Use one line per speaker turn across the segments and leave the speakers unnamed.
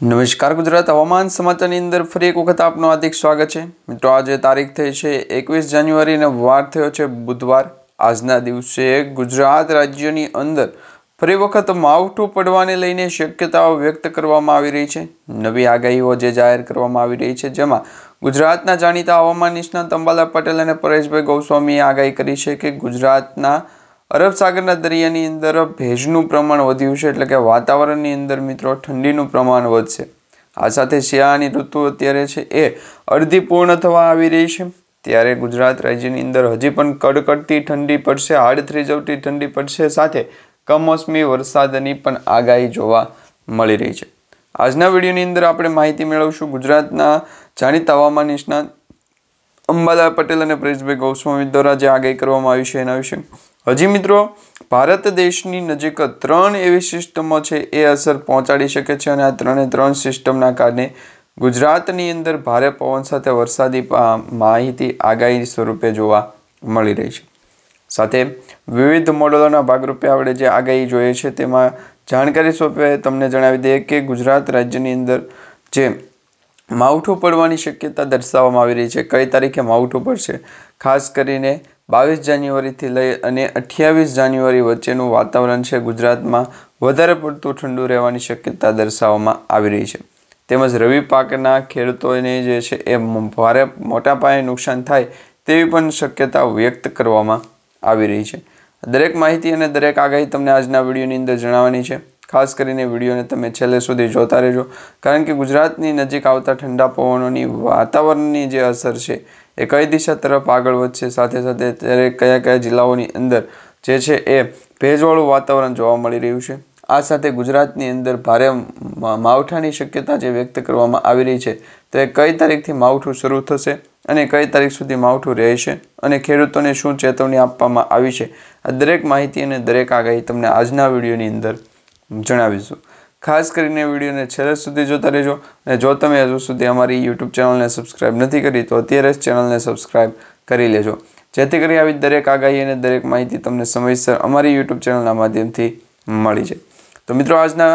નમસ્કાર ગુજરાત. હવામાન સમાચારની અંદર ફરી એક વખત આપનું હાર્દિક સ્વાગત છે. મિત્રો, આજે તારીખ થઈ છે એકવીસ જાન્યુઆરી વાર થયો છે બુધવાર. આજના દિવસે ગુજરાત રાજ્યની અંદર ફરી વખત માવઠું પડવાને લઈને શક્યતાઓ વ્યક્ત કરવામાં આવી રહી છે. નવી આગાહીઓ જે જાહેર કરવામાં આવી રહી છે, જેમાં ગુજરાતના જાણીતા હવામાન નિષ્ણાત અંબાલા પટેલ અને પરેશભાઈ ગોસ્વામીએ આગાહી કરી છે કે ગુજરાતના અરબ સાગરના દરિયાની અંદર ભેજનું પ્રમાણ વધ્યું છે, એટલે કે વાતાવરણની અંદર મિત્રો ઠંડીનું પ્રમાણ વધશે. આ સાથે શિયાળાની ઋતુ અત્યારે છે એ અડધી પૂર્ણ થવા આવી રહી છે. ત્યારે ગુજરાત રાજ્યની અંદર હજી પણ કડકડતી ઠંડી પડશે, હાડ થ્રીજવતી ઠંડી પડશે, સાથે કમોસમી વરસાદની પણ આગાહી જોવા મળી રહી છે. આજના વિડીયોની અંદર આપણે માહિતી મેળવશું ગુજરાતના જાણીતા હવામાન નિષ્ણાત અંબાલા પટેલ અને પ્રેશભાઈ ગોસ્વામી દ્વારા જે આગાહી કરવામાં આવી છે એના વિશે. હજી મિત્રો, ભારત દેશની નજીક ત્રણ એવી સિસ્ટમો છે, એ અસર પહોંચાડી શકે છે અને આ ત્રણે ત્રણ સિસ્ટમના કારણે ગુજરાતની અંદર ભારે પવન સાથે વરસાદી માહિતી આગાહી સ્વરૂપે જોવા મળી રહી છે. સાથે વિવિધ મોડલોના ભાગરૂપે આપણે જે આગાહી જોઈએ છે, તેમાં જાણકારી સ્વરૂપે તમને જણાવી દઈએ કે ગુજરાત રાજ્યની અંદર જે માવઠું પડવાની શક્યતા દર્શાવવામાં આવી રહી છે. કઈ તારીખે માવઠું પડશે? ખાસ કરીને બાવીસ જાન્યુઆરીથી લઈ અને અઠ્યાવીસ જાન્યુઆરી વચ્ચેનું વાતાવરણ છે ગુજરાતમાં વધારે પડતું ઠંડુ રહેવાની શક્યતા દર્શાવવામાં આવી રહી છે. તેમજ રવિ પાકના ખેડૂતોને જે છે એ ભારે મોટા પાયે નુકસાન થાય તેવી પણ શક્યતા વ્યક્ત કરવામાં આવી રહી છે. દરેક માહિતી અને દરેક આગાહી તમને આજના વિડીયોની અંદર જણાવવાની છે. ખાસ કરીને વિડીયોને તમે છેલ્લે સુધી જોતા રહેજો. કારણ કે ગુજરાતની નજીક આવતા ઠંડા પવનોની વાતાવરણની જે અસર છે એ કઈ દિશા તરફ આગળ વધશે? સાથે સાથે ત્યારે કયા કયા જિલ્લાઓની અંદર જે છે એ ભેજવાળું વાતાવરણ જોવા મળી રહ્યું છે? આ સાથે ગુજરાતની અંદર ભારે માવઠાની શક્યતા જે વ્યક્ત કરવામાં આવી રહી છે, તો એ કઈ તારીખથી માવઠું શરૂ થશે અને કઈ તારીખ સુધી માવઠું રહેશે અને ખેડૂતોને શું ચેતવણી આપવામાં આવી છે? આ દરેક માહિતી અને દરેક આગાહી તમને આજના વિડીયોની અંદર જણાવીશું. ખાસ કરીને વિડીયોને છેલ્લે સુધી જોતા રહેજો અને જો તમે હજુ સુધી અમારી યુટ્યુબ ચેનલને સબસ્ક્રાઇબ નથી કરી, તો અત્યારે જ ચેનલને સબસ્ક્રાઇબ કરી લેજો. જેથી કરી આવી દરેક આગાહી અને દરેક માહિતી તમને સમયસર અમારી યુટ્યુબ ચેનલના માધ્યમથી મળી જાય. તો મિત્રો, આજના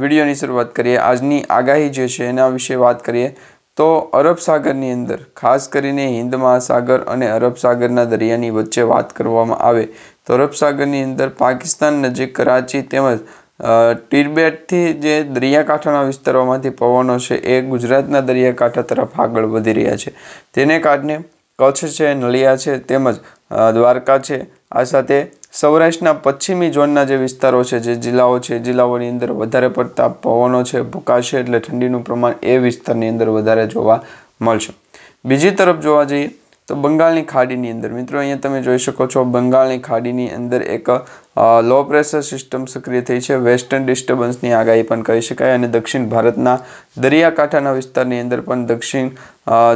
વિડીયોની શરૂઆત કરીએ. આજની આગાહી જે છે, એના વિશે વાત કરીએ. તો અરબ સાગરની અંદર, ખાસ કરીને હિન્દ મહાસાગર અને અરબ સાગરના દરિયાની વચ્ચે વાત કરવામાં આવે. તો અરબ સાગરની અંદર પાકિસ્તાન નજીક કરાચી તેમજ અ, તિબેટથી જે દરિયાકાંઠાના વિસ્તારોમાંથી પવનો છે એ ગુજરાતના દરિયાકાંઠા તરફ આગળ વધી રહ્યા છે. તેને કારણે કચ્છ છે નલિયા છે તેમજ દ્વારકા છે. આ સાથે સૌરાષ્ટ્રના પશ્ચિમી ઝોનના જે વિસ્તારો છે જે જિલ્લાઓ છે જિલ્લાઓની અંદર વધારે પડતા પવનો છે ભૂકાશે એટલે ઠંડીનું પ્રમાણ એ વિસ્તારની અંદર વધારે જોવા મળશે. બીજી તરફ જોવા જઈએ તો બંગાળની ખાડીની અંદર મિત્રો અહીંયા તમે જોઈ શકો છો બંગાળની ખાડીની અંદર એક લો પ્રેશર સિસ્ટમ સક્રિય થઈ છે. વેસ્ટર્ન ડિસ્ટર્બન્સની આગાહી પણ કહી શકાય અને દક્ષિણ ભારતના દરિયાકાંઠાના વિસ્તારની અંદર પણ દક્ષિણ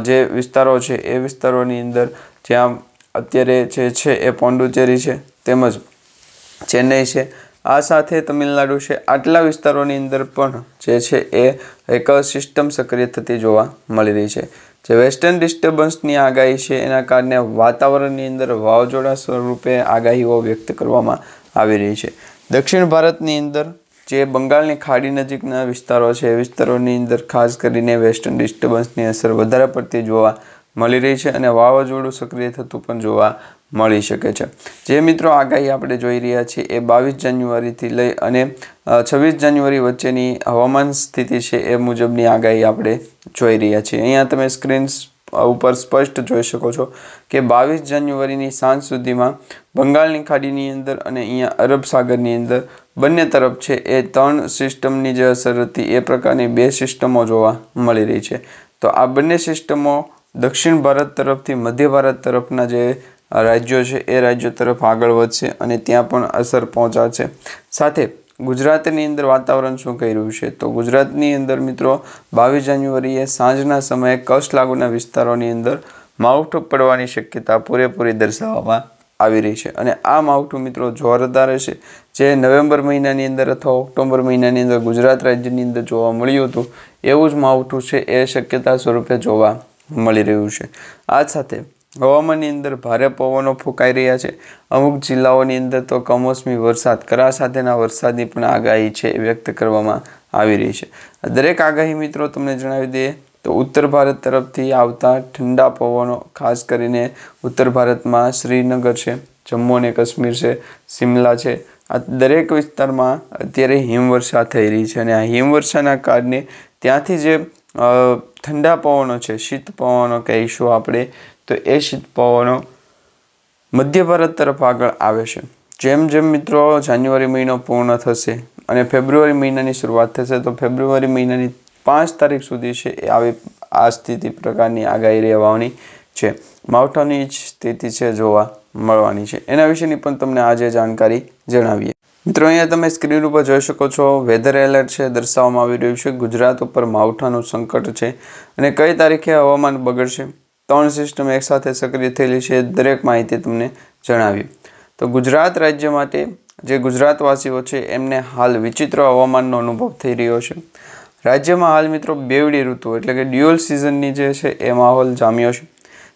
જે વિસ્તારો છે, એ વિસ્તારોની અંદર જ્યાં અત્યારે જે છે એ પોંડુચેરી છે, તેમજ ચેન્નઈ છે. આ સાથે તમિલનાડુ છે. આટલા વિસ્તારોની અંદર પણ જે છે એ એક સિસ્ટમ સક્રિય થતી જોવા મળી રહી છે. જે વેસ્ટર્ન ડિસ્ટર્બન્સની આગાહી છે, એના કારણે વાતાવરણની અંદર વાવાઝોડા સ્વરૂપે આગાહીઓ વ્યક્ત કરવામાં આવી રહી છે. દક્ષિણ ભારતની અંદર જે બંગાળની ખાડી નજીકના વિસ્તારો છે, એ વિસ્તારોની અંદર ખાસ કરીને વેસ્ટર્ન ડિસ્ટર્બન્સની અસર વધારે પડતી જોવા મળી રહી છે અને વાવાઝોડું સક્રિય થતું પણ જોવા મળી શકે છે. જે મિત્રો આગાહી આપણે જોઈ રહ્યા છીએ એ બાવીસ જાન્યુઆરીથી લઈ અને છવ્વીસ જાન્યુઆરી વચ્ચેની હવામાન સ્થિતિ છે એ મુજબની આગાહી આપણે જોઈ રહ્યા છીએ. અહીંયા તમે સ્ક્રીન ઉપર સ્પષ્ટ જોઈ શકો છો કે બાવીસ જાન્યુઆરીની સાંજ સુધીમાં બંગાળની ખાડીની અંદર અને અહીંયા અરબ સાગરની અંદર બંને તરફ છે એ ત્રણ સિસ્ટમની જે અસર હતી એ પ્રકારની બે સિસ્ટમો જોવા મળી રહી છે. તો આ બંને સિસ્ટમો દક્ષિણ ભારત તરફથી મધ્ય ભારત તરફના જે રાજ્યો છે એ રાજ્યો તરફ આગળ વધશે અને ત્યાં પણ અસર પહોંચાડશે. સાથે ગુજરાતની અંદર વાતાવરણ શું કહી રહ્યું છે? તો ગુજરાતની અંદર મિત્રો, બાવીસ જાન્યુઆરીએ સાંજના સમયે કચ્છ લાગુના વિસ્તારોની અંદર માવઠું પડવાની શક્યતા પૂરેપૂરી દર્શાવવામાં આવી રહી છે. અને આ માવઠું મિત્રો જોરદાર હશે જે નવેમ્બર મહિનાની અંદર અથવા ઓક્ટોબર મહિનાની અંદર ગુજરાત રાજ્યની અંદર જોવા મળ્યું હતું, એવું જ માવઠું છે એ શક્યતા સ્વરૂપે જોવા મળી રહ્યું છે. આ સાથે હવામાનની અંદર ભારે પવનો ફૂંકાઈ રહ્યા છે. અમુક જિલ્લાઓની અંદર તો કમોસમી વરસાદ, કરા સાથેના વરસાદની પણ આગાહી છે વ્યક્ત કરવામાં આવી રહી છે. દરેક આગાહી મિત્રો તમને જણાવી દઈએ તો ઉત્તર ભારત તરફથી આવતા ઠંડા પવનો, ખાસ કરીને ઉત્તર ભારતમાં શ્રીનગર છે, જમ્મુ અને કાશ્મીર છે, શિમલા છે, આ દરેક વિસ્તારમાં અત્યારે હિમવર્ષા થઈ રહી છે અને આ હિમવર્ષાના કારણે ત્યાંથી જે ઠંડા પવનો છે, શીત પવનો કહીશું આપણે તો એ શીત પવનો મધ્ય ભારત તરફ આગળ આવે છે. જેમ જેમ મિત્રો જાન્યુઆરી મહિનો પૂર્ણ થશે અને ફેબ્રુઆરી મહિનાની શરૂઆત થશે, તો ફેબ્રુઆરી મહિનાની પાંચ તારીખ સુધી છે એ આવી, આ સ્થિતિ પ્રકારની આગાહી રહેવાની છે. માવઠાની જ સ્થિતિ છે જોવા મળવાની છે. એના વિશેની પણ તમને આજે જાણકારી જણાવીએ. મિત્રો, અહીંયા તમે સ્ક્રીન ઉપર જોઈ શકો છો વેધર એલર્ટ છે, દર્શાવવામાં આવી રહ્યું છે. ગુજરાત ઉપર માવઠાનું સંકટ છે અને કઈ તારીખે હવામાન બગડશે? ત્રણ સિસ્ટમ એકસાથે સક્રિય થયેલી છે, દરેક માહિતી તમને જણાવી. તો ગુજરાત રાજ્ય માટે જે ગુજરાતવાસીઓ છે, એમને હાલ વિચિત્ર હવામાનનો અનુભવ થઈ રહ્યો છે. રાજ્યમાં હાલ મિત્રો બેવડી ઋતુ એટલે કે ડ્યુઅલ સિઝનની જે છે, એ માહોલ જામ્યો છે.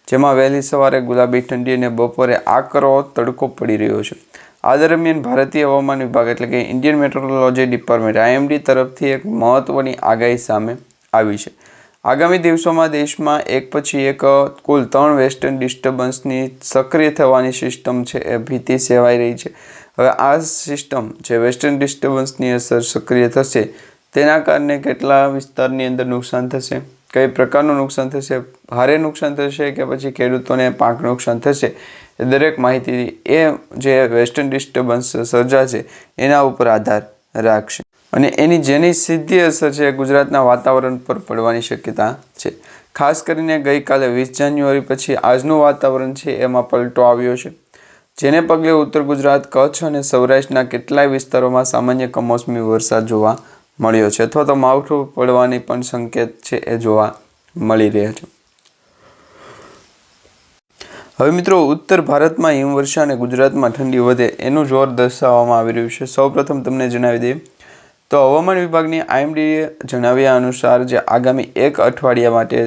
જેમાં વહેલી સવારે ગુલાબી ઠંડી અને બપોરે આકરો તડકો પડી રહ્યો છે. આ દરમિયાન ભારતીય હવામાન વિભાગ એટલે કે ઇન્ડિયન મેટ્રોલોજી ડિપાર્ટમેન્ટ આઈએમડી તરફથી એક મહત્ત્વની આગાહી સામે આવી છે. આગામી દિવસોમાં દેશમાં એક પછી એક કુલ ત્રણ વેસ્ટર્ન ડિસ્ટર્બન્સની સક્રિય થવાની સિસ્ટમ છે એ ભીતિ સેવાઈ રહી છે. હવે આ સિસ્ટમ જે વેસ્ટર્ન ડિસ્ટર્બન્સની અસર સક્રિય થશે, તેના કારણે કેટલા વિસ્તારની અંદર નુકસાન થશે? કઈ પ્રકારનું નુકસાન થશે? ભારે નુકસાન થશે કે પછી ખેડૂતોને પાક નુકસાન થશે? એ દરેક માહિતી એ જે વેસ્ટર્ન ડિસ્ટર્બન્સ સર્જાશે, એના ઉપર આધાર રાખશે. અને એની જેની સીધી અસર છે ગુજરાતના વાતાવરણ પર પડવાની શક્યતા છે. ખાસ કરીને ગઈકાલે વીસ જાન્યુઆરી પછી આજનું વાતાવરણ છે એમાં પલટો આવ્યો છે. જેને પગલે ઉત્તર ગુજરાત, કચ્છ અને સૌરાષ્ટ્રના કેટલાય વિસ્તારોમાં સામાન્ય કમોસમી વરસાદ જોવા મળ્યો છે અથવા તો માવઠું પડવાની પણ સંકેત છે એ જોવા મળી રહ્યા છે. હવે મિત્રો, ઉત્તર ભારતમાં હિમવર્ષા અને ગુજરાતમાં ઠંડી વધે એનું જોર દર્શાવવામાં આવી રહ્યું છે. સૌપ્રથમ તમને જણાવી દઈએ તો હવામાન વિભાગની આઈએમડીએ જણાવ્યા અનુસાર જે આગામી એક અઠવાડિયા માટે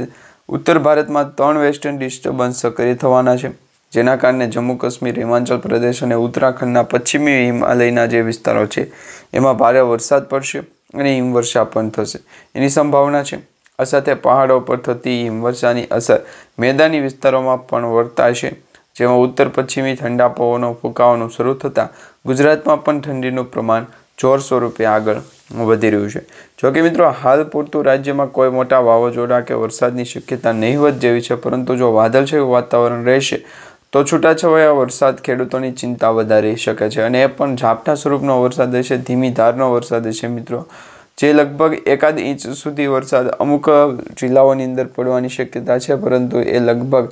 ઉત્તર ભારતમાં ત્રણ વેસ્ટર્ન ડિસ્ટર્બન્સ સક્રિય થવાના છે, જેના કારણે જમ્મુ કાશ્મીર, હિમાચલ પ્રદેશ અને ઉત્તરાખંડના પશ્ચિમી હિમાલયના જે વિસ્તારો છે, એમાં ભારે વરસાદ પડશે અને હિમવર્ષા પણ થશે. એની સંભાવના છે. આ સાથે પહાડો પર થતી હિમવર્ષાની અસર મેદાની વિસ્તારોમાં પણ વર્તાશે જેમાં ઉત્તર પશ્ચિમી ઠંડા પવનો ફૂંકાવાનું શરૂ થતાં ગુજરાતમાં પણ ઠંડીનું પ્રમાણ જોર સ્વરૂપે આગળ વધી રહ્યું છે. જોકે મિત્રો, હાલ પૂરતું રાજ્યમાં કોઈ મોટા વાવાઝોડા કે વરસાદની શક્યતા નહીવત જેવી છે, પરંતુ જો વાદળછાયું વાતાવરણ રહેશે, તો છૂટાછવાયા વરસાદ ખેડૂતોની ચિંતા વધારી શકે છે અને એ પણ ઝાપટા સ્વરૂપનો વરસાદ હશે, ધીમી ધારનો વરસાદ હશે મિત્રો. જે લગભગ એકાદ ઇંચ સુધી વરસાદ અમુક જિલ્લાઓની અંદર પડવાની શક્યતા છે, પરંતુ એ લગભગ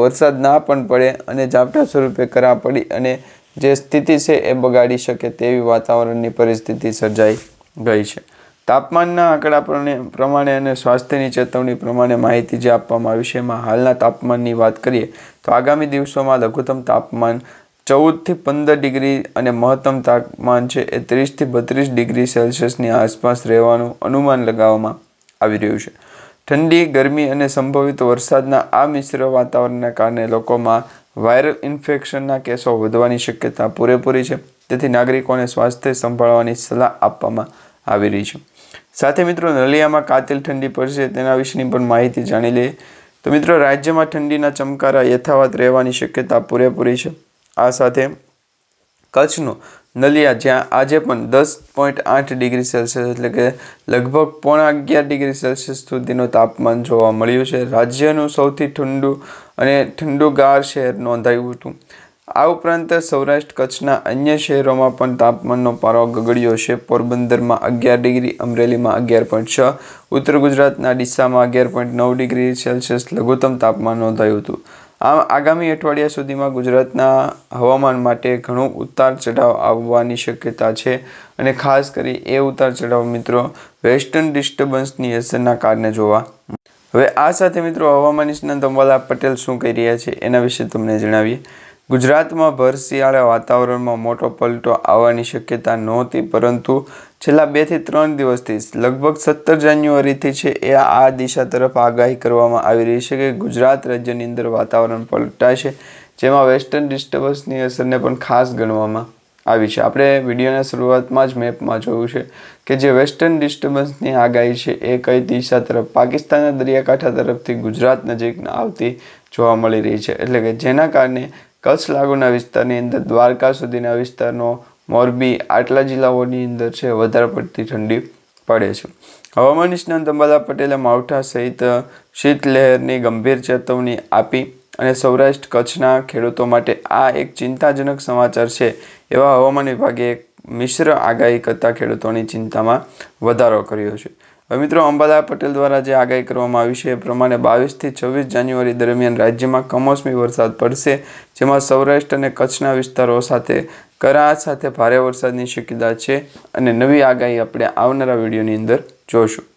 વરસાદ ના પણ પડે અને ઝાપટા સ્વરૂપે કરા પડી અને જે સ્થિતિ છે એ બગાડી શકે તેવી વાતાવરણની પરિસ્થિતિ સર્જાઈ ગઈ છે. તાપમાનના આંકડા પ્રમાણે- અને સ્વાસ્થ્યની ચેતવણી પ્રમાણે માહિતી જે આપવામાં આવી છે, એમાં હાલના તાપમાનની વાત કરીએ, તો આગામી દિવસોમાં લઘુત્તમ તાપમાન ચૌદથી પંદર ડિગ્રી અને મહત્તમ તાપમાન છે એ ત્રીસથી બત્રીસ ડિગ્રી સેલ્સિયસની આસપાસ રહેવાનું અનુમાન લગાવવામાં આવી રહ્યું છે. ઠંડી, ગરમી અને સંભવિત વરસાદના આ મિશ્ર વાતાવરણના કારણે લોકોમાં વાયરલ ઇન્ફેક્શનના કેસો વધવાની શક્યતા પૂરેપૂરી છે. તેથી નાગરિકોને સ્વાસ્થ્ય સંભાળવાની સલાહ આપવામાં આવી રહી છે. સાથે મિત્રો, નલિયામાં કાતિલ ઠંડી પડશે તેના વિશેની પણ માહિતી જાણી લઈએ. તો મિત્રો, રાજ્યમાં ઠંડીના ચમકારા યથાવત રહેવાની શક્યતા પૂરેપૂરી છે. આ સાથે કચ્છનું નલિયા, જ્યાં આજે પણ દસ પોઈન્ટ આઠ ડિગ્રી સેલ્સિયસ એટલે કે લગભગ પોણા અગિયાર ડિગ્રી સેલ્સિયસ સુધીનું તાપમાન જોવા મળ્યું છે. રાજ્યનું સૌથી ઠંડુ અને ઠંડુગાર શહેર નોંધાયું હતું. આ ઉપરાંત સૌરાષ્ટ્ર કચ્છના અન્ય શહેરોમાં પણ તાપમાનનો પારો ગગડ્યો છે. પોરબંદરમાં અગિયાર ડિગ્રી, અમરેલીમાં અગિયાર પોઈન્ટ છ, ઉત્તર ગુજરાતના ડીસામાં અગિયાર પોઈન્ટ નવ ડિગ્રી સેલ્સિયસ લઘુત્તમ તાપમાન નોંધાયું હતું. આમ આગામી અઠવાડિયા સુધીમાં ગુજરાતના હવામાન માટે ઘણું ઉતાર ચઢાવ આવવાની શક્યતા છે અને ખાસ કરી એ ઉતાર ચઢાવ મિત્રો વેસ્ટર્ન ડિસ્ટર્બન્સની અસરના કારણે જોવા. હવે આ સાથે મિત્રો હવામાન નિષ્ણાત અંબાલા પટેલ શું કહી રહ્યા છે એના વિશે તમને જણાવીએ. ગુજરાતમાં ભર શિયાળા વાતાવરણમાં મોટો પલટો આવવાની શક્યતા નહોતી, પરંતુ છેલ્લા બેથી ત્રણ દિવસથી લગભગ સત્તર જાન્યુઆરીથી છે એ આ દિશા તરફ આગાહી કરવામાં આવી રહી છે કે ગુજરાત રાજ્યની અંદર વાતાવરણ પલટાશે, જેમાં વેસ્ટર્ન ડિસ્ટર્બન્સની અસરને પણ ખાસ ગણવામાં આવી છે. આપણે વિડીયોના શરૂઆતમાં જ મેપમાં જોયું છે કે જે વેસ્ટર્ન ડિસ્ટર્બન્સની આગાહી છે એ કઈ દિશા તરફ, પાકિસ્તાનના દરિયાકાંઠા તરફથી ગુજરાત નજીક આવતી જોવા મળી રહી છે. એટલે કે જેના કારણે કચ્છ લાગુના વિસ્તારની અંદર દ્વારકા સુધીના વિસ્તારનો મોરબી, આટલા જિલ્લાઓની અંદર છે, વધારે પડતી ઠંડી પડે છે. હવામાન નિષ્ણાંત અંબાલા પટેલે માવઠા સહિત શીતલહેરની ગંભીર ચેતવણી આપી અને સૌરાષ્ટ્ર કચ્છના ખેડૂતો માટે આ એક ચિંતાજનક સમાચાર છે એવા હવામાન વિભાગે એક મિશ્ર આગાહી કરતા ખેડૂતોની ચિંતામાં વધારો કર્યો છે. હવે મિત્રો અંબાલા પટેલ દ્વારા જે આગાહી કરવામાં આવી છે એ પ્રમાણે બાવીસથી છવ્વીસ જાન્યુઆરી દરમિયાન રાજ્યમાં કમોસમી વરસાદ પડશે, જેમાં સૌરાષ્ટ્ર અને કચ્છના વિસ્તારો સાથે કરા સાથે ભારે વરસાદની શક્યતા છે. અને નવી આગાહી આપણે આવનારા વિડીયોની અંદર જોશું.